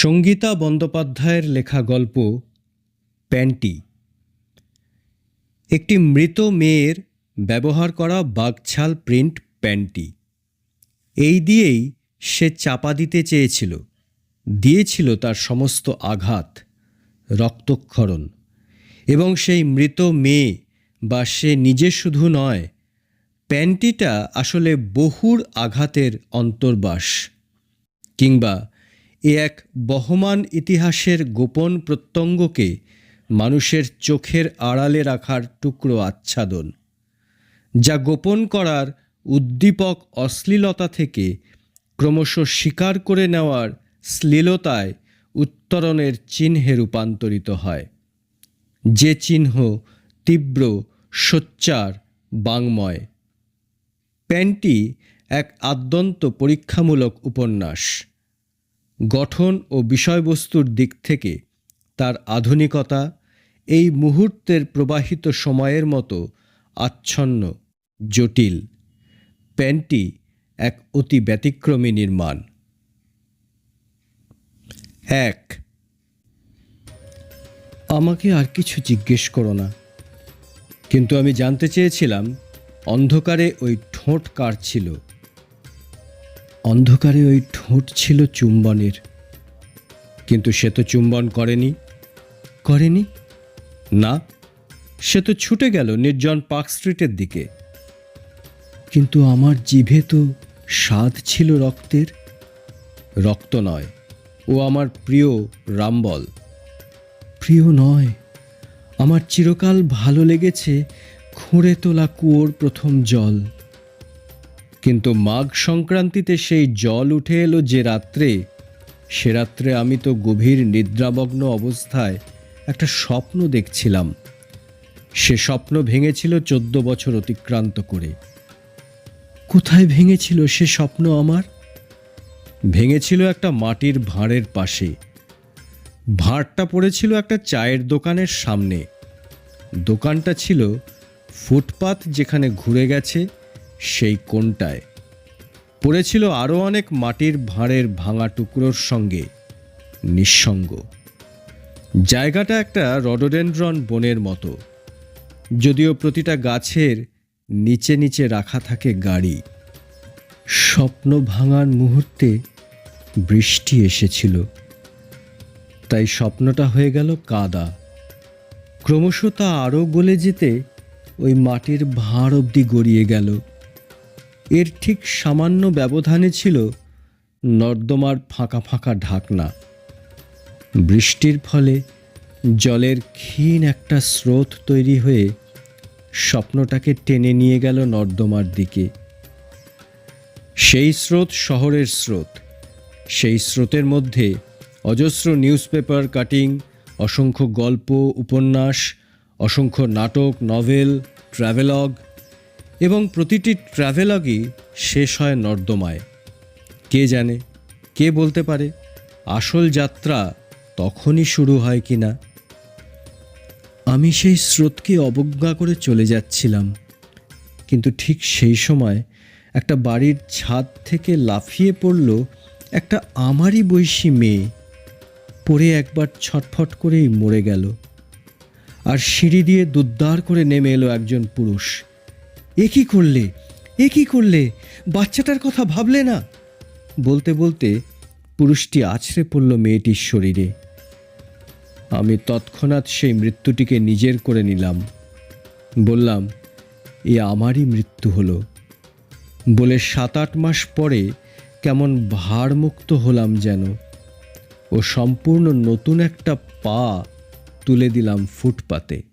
সঙ্গীতা বন্দ্যোপাধ্যায়ের লেখা গল্প প্যান্টি। একটি মৃত মেয়ের ব্যবহার করা বাগছাল প্রিন্ট প্যান্টি। এই দিয়েই সে চাপা দিতে চেয়েছিল, দিয়েছিল তার সমস্ত আঘাত, রক্তক্ষরণ এবং সেই মৃত মেয়ে বা সে নিজে শুধু নয়, প্যান্টিটা আসলে বহুর আঘাতের অন্তর্বাস কিংবা এ এক বহমান ইতিহাসের গোপন প্রত্যঙ্গকে মানুষের চোখের আড়ালে রাখার টুকরো আচ্ছাদন, যা গোপন করার উদ্দীপক অশ্লীলতা থেকে ক্রমশ স্বীকার করে নেওয়ার শ্লীলতায় উত্তরণের চিহ্নে রূপান্তরিত হয়। যে চিহ্ন তীব্র, সোচ্চার, বাংময়। প্যান্টি এক আদ্যন্ত পরীক্ষামূলক উপন্যাস। গঠন ও বিষয়বস্তুর দিক থেকে তার আধুনিকতা এই মুহূর্তের প্রবাহিত সময়ের মতো আচ্ছন্ন, জটিল। প্যান্টি এক অতি ব্যতিক্রমী নির্মাণ। এক। আমাকে আর কিছু জিজ্ঞেস করো না। কিন্তু আমি জানতে চেয়েছিলাম, অন্ধকারে ওই ঠোঁট কার ছিল? অন্ধকারে ওই ঠোঁট ছিল চুম্বনের। কিন্তু সে তো চুম্বন করেনি। করেনি? না, সে তো ছুটে গেল নির্জন পার্ক স্ট্রিটের দিকে। কিন্তু আমার জিভে তো স্বাদ ছিল রক্তের। রক্ত নয়, ও আমার প্রিয় রামবল। প্রিয় নয়, আমার চিরকাল ভালো লেগেছে খুঁড়ে তোলা কুয়োর প্রথম জল। কিন্তু মাঘ সংক্রান্তিতে সেই জল উঠে এলো যে রাত্রে। সে রাত্রে আমি তো গভীর নিদ্রামগ্ন অবস্থায় একটা স্বপ্ন দেখছিলাম। সে স্বপ্ন ভেঙেছিল চোদ্দ বছর অতিক্রান্ত করে। কোথায় ভেঙেছিল সে স্বপ্ন আমার? ভেঙেছিল একটা মাটির ভাঁড়ের পাশে। ভাঁড়টা পড়েছিল একটা চায়ের দোকানের সামনে। দোকানটা ছিল ফুটপাত যেখানে ঘুরে গেছে সেই কোণটায়। পড়েছিল আরও অনেক মাটির ভাঁড়ের ভাঙা টুকরোর সঙ্গে নিঃসঙ্গ। জায়গাটা একটা রডোডেন্ড্রন বনের মতো। যদিও প্রতিটা গাছের নিচে নিচে রাখা থাকে গাড়ি। স্বপ্ন ভাঙার মুহূর্তে বৃষ্টি এসেছিল। তাই স্বপ্নটা হয়ে গেল কাদা। ক্রমশ তা আরও গলে যেতে ওই মাটির ভাঁড় অবধি গড়িয়ে গেল। এর ঠিক সামান্য ব্যবধানে ছিল নর্দমার ফাঁকা ফাঁকা ঢাকনা। বৃষ্টির ফলে জলের ক্ষীণ একটা স্রোত তৈরি হয়ে স্বপ্নটাকে টেনে নিয়ে গেল নর্দমার দিকে। সেই স্রোত শহরের স্রোত। সেই স্রোতের মধ্যে অজস্র নিউজপেপার কাটিং, অসংখ্য গল্প, উপন্যাস, অসংখ্য নাটক, নভেল, ট্র্যাভেলগ এবং প্রতিটি ট্র্যাভেলগই শেষ হয় নর্দমায়। কে জানে, কে বলতে পারে, আসল যাত্রা তখনই শুরু হয় কি না আমি সেই স্রোতকে অবজ্ঞা করে চলে যাচ্ছিলাম, কিন্তু ঠিক সেই সময় একটা বাড়ির ছাদ থেকে লাফিয়ে পড়ল একটা আমারই বয়সী মেয়ে। পড়ে একবার ছটফট করেই মরে গেল, আর সিঁড়ি দিয়ে দুদ্দার করে নেমে এলো একজন পুরুষ। এ কী করলে? এ কী করলে? বাচ্চাটার কথা ভাবলে না? বলতে বলতে পুরুষটি আছড়ে পড়ল মেয়েটির শরীরে। আমি তৎক্ষণাৎ সেই মৃত্যুটিকে নিজের করে নিলাম। বললাম, এ আমারই মৃত্যু হলো। বলে সাত আট মাস পরে কেমন ভারমুক্ত হলাম যেন। ও সম্পূর্ণ নতুন একটা পা তুলে দিলাম ফুটপাতে।